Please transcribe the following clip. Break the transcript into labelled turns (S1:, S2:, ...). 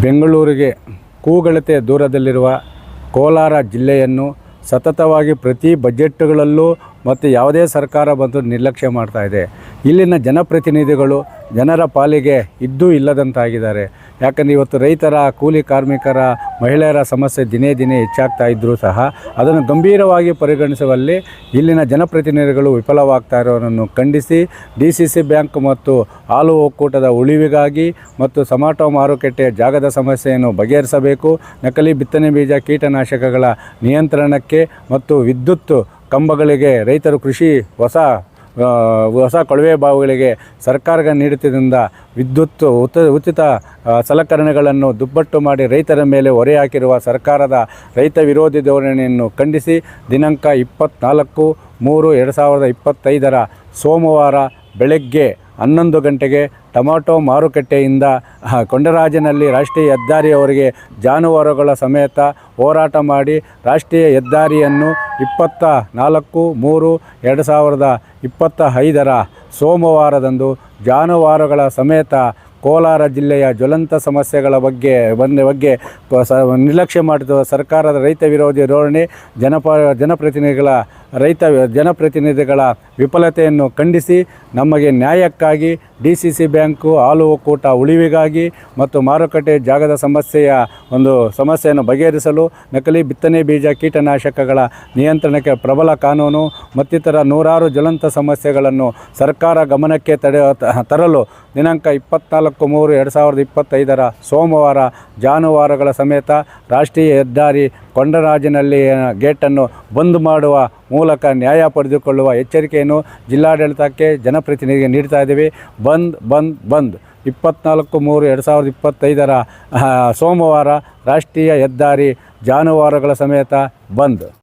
S1: ಬೆಂಗಳೂರಿಗೆ ಕೂಗಳತೆ ದೂರದಲ್ಲಿರುವ ಕೋಲಾರ ಜಿಲ್ಲೆಯನ್ನು ಸತತವಾಗಿ ಪ್ರತಿ ಬಜೆಟ್ಗಳಲ್ಲೂ ಮತ್ತು ಯಾವುದೇ ಸರ್ಕಾರ ಬಂದು ನಿರ್ಲಕ್ಷ್ಯ ಮಾಡ್ತಾ ಇದೆ. ಇಲ್ಲಿನ ಜನಪ್ರತಿನಿಧಿಗಳು ಜನರ ಪಾಲಿಗೆ ಇದ್ದೂ ಇಲ್ಲದಂತಾಗಿದ್ದಾರೆ. ಯಾಕಂದರೆ ಇವತ್ತು ರೈತರ, ಕೂಲಿ ಕಾರ್ಮಿಕರ, ಮಹಿಳೆಯರ ಸಮಸ್ಯೆ ದಿನೇ ದಿನೇ ಹೆಚ್ಚಾಗ್ತಾ ಇದ್ದರೂ ಸಹ ಅದನ್ನು ಗಂಭೀರವಾಗಿ ಪರಿಗಣಿಸುವಲ್ಲಿ ಇಲ್ಲಿನ ಜನಪ್ರತಿನಿಧಿಗಳು ವಿಫಲವಾಗ್ತಾ ಇರೋರನ್ನು ಖಂಡಿಸಿ ಡಿ ಸಿ ಸಿ ಬ್ಯಾಂಕ್ ಮತ್ತು ಹಾಲು ಒಕ್ಕೂಟದ ಉಳಿವಿಗಾಗಿ ಮತ್ತು ಸಮಾಟೋ ಮಾರುಕಟ್ಟೆಯ ಜಾಗದ ಸಮಸ್ಯೆಯನ್ನು ಬಗೆಹರಿಸಬೇಕು. ನಕಲಿ ಬಿತ್ತನೆ ಬೀಜ ಕೀಟನಾಶಕಗಳ ನಿಯಂತ್ರಣಕ್ಕೆ ಮತ್ತು ವಿದ್ಯುತ್ ಕಂಬಗಳಿಗೆ, ರೈತರು ಕೃಷಿ ಹೊಸ ಹೊಸ ಕೊಳವೆ ಬಾವಿಗಳಿಗೆ ಸರ್ಕಾರ ನೀಡುತ್ತಿದ್ದರಿಂದ ವಿದ್ಯುತ್ ಉತ, ಉಚಿತ ಸಲಕರಣೆಗಳನ್ನು ದುಪ್ಪಟ್ಟು ಮಾಡಿ ರೈತರ ಮೇಲೆ ಹೊರೆ ಹಾಕಿರುವ ಸರ್ಕಾರದ ರೈತ ವಿರೋಧಿ ಧೋರಣೆಯನ್ನು ಖಂಡಿಸಿ ದಿನಾಂಕ ಇಪ್ಪತ್ತ್ನಾಲ್ಕು ಮೂರು ಎರಡು ಸಾವಿರದ ಇಪ್ಪತ್ತೈದರ ಸೋಮವಾರ ಬೆಳಗ್ಗೆ ಹನ್ನೊಂದು ಗಂಟೆಗೆ ಟೊಮಾಟೊ ಮಾರುಕಟ್ಟೆಯಿಂದ ಕೊಂಡರಾಜನಲ್ಲಿ ರಾಷ್ಟ್ರೀಯ ಹೆದ್ದಾರಿಯವರಿಗೆ ಜಾನುವಾರುಗಳ ಸಮೇತ ಹೋರಾಟ ಮಾಡಿ ರಾಷ್ಟ್ರೀಯ ಹೆದ್ದಾರಿಯನ್ನು ಇಪ್ಪತ್ತ ನಾಲ್ಕು, ಮೂರು, ಎರಡು ಸಾವಿರದ ಇಪ್ಪತ್ತ ಐದರ ಸೋಮವಾರದಂದು ಜಾನುವಾರುಗಳ ಸಮೇತ ಕೋಲಾರ ಜಿಲ್ಲೆಯ ಜ್ವಲಂತ ಸಮಸ್ಯೆಗಳ ಬಗ್ಗೆ, ಬಂದ ಬಗ್ಗೆ ನಿರ್ಲಕ್ಷ್ಯ ಮಾಡಿದ ಸರ್ಕಾರದ ರೈತ ವಿರೋಧಿ ಧೋರಣೆ, ಜನಪ, ಜನಪ್ರತಿನಿಧಿಗಳ ರೈತ ಜನಪ್ರತಿನಿಧಿಗಳ ವಿಫಲತೆಯನ್ನು ಖಂಡಿಸಿ ನಮಗೆ ನ್ಯಾಯಕ್ಕಾಗಿ ಡಿ ಸಿ ಸಿ ಬ್ಯಾಂಕು ಹಾಲು ಒಕ್ಕೂಟ ಉಳಿವಿಗಾಗಿ ಮತ್ತು ಮಾರುಕಟ್ಟೆ ಜಾಗದ ಸಮಸ್ಯೆಯ ಒಂದು ಸಮಸ್ಯೆಯನ್ನು ಬಗೆಹರಿಸಲು ನಕಲಿ ಬಿತ್ತನೆ ಬೀಜ ಕೀಟನಾಶಕಗಳ ನಿಯಂತ್ರಣಕ್ಕೆ ಪ್ರಬಲ ಕಾನೂನು ಮತ್ತಿತರ ನೂರಾರು ಜ್ವಲಂತ ಸಮಸ್ಯೆಗಳನ್ನು ಸರ್ಕಾರ ಗಮನಕ್ಕೆ ತಡೆ ತರಲು ದಿನಾಂಕ ಇಪ್ಪತ್ನಾಲ್ಕು ಮೂರು ಎರಡು ಸಾವಿರದ ಇಪ್ಪತ್ತೈದರ ಸೋಮವಾರ ಜಾನುವಾರುಗಳ ಸಮೇತ ರಾಷ್ಟ್ರೀಯ ಹೆದ್ದಾರಿ ಕೊಂಡರಾಜನಲ್ಲಿ ಗೇಟನ್ನು ಬಂದ್ ಮಾಡುವ ಮೂಲಕ ನ್ಯಾಯ ಪಡೆದುಕೊಳ್ಳುವ ಎಚ್ಚರಿಕೆಯನ್ನು ಜಿಲ್ಲಾಡಳಿತಕ್ಕೆ ಜನಪ್ರತಿನಿಧಿಗೆ ನೀಡ್ತಾ ಇದ್ದೀವಿ. ಬಂದ್ ಬಂದ್ ಬಂದ್. ಇಪ್ಪತ್ನಾಲ್ಕು ಮೂರು ಎರಡು ಸಾವಿರದ ಇಪ್ಪತ್ತೈದರ ಸೋಮವಾರ ರಾಷ್ಟ್ರೀಯ ಹೆದ್ದಾರಿ ಜಾನುವಾರುಗಳ ಸಮೇತ ಬಂದ್.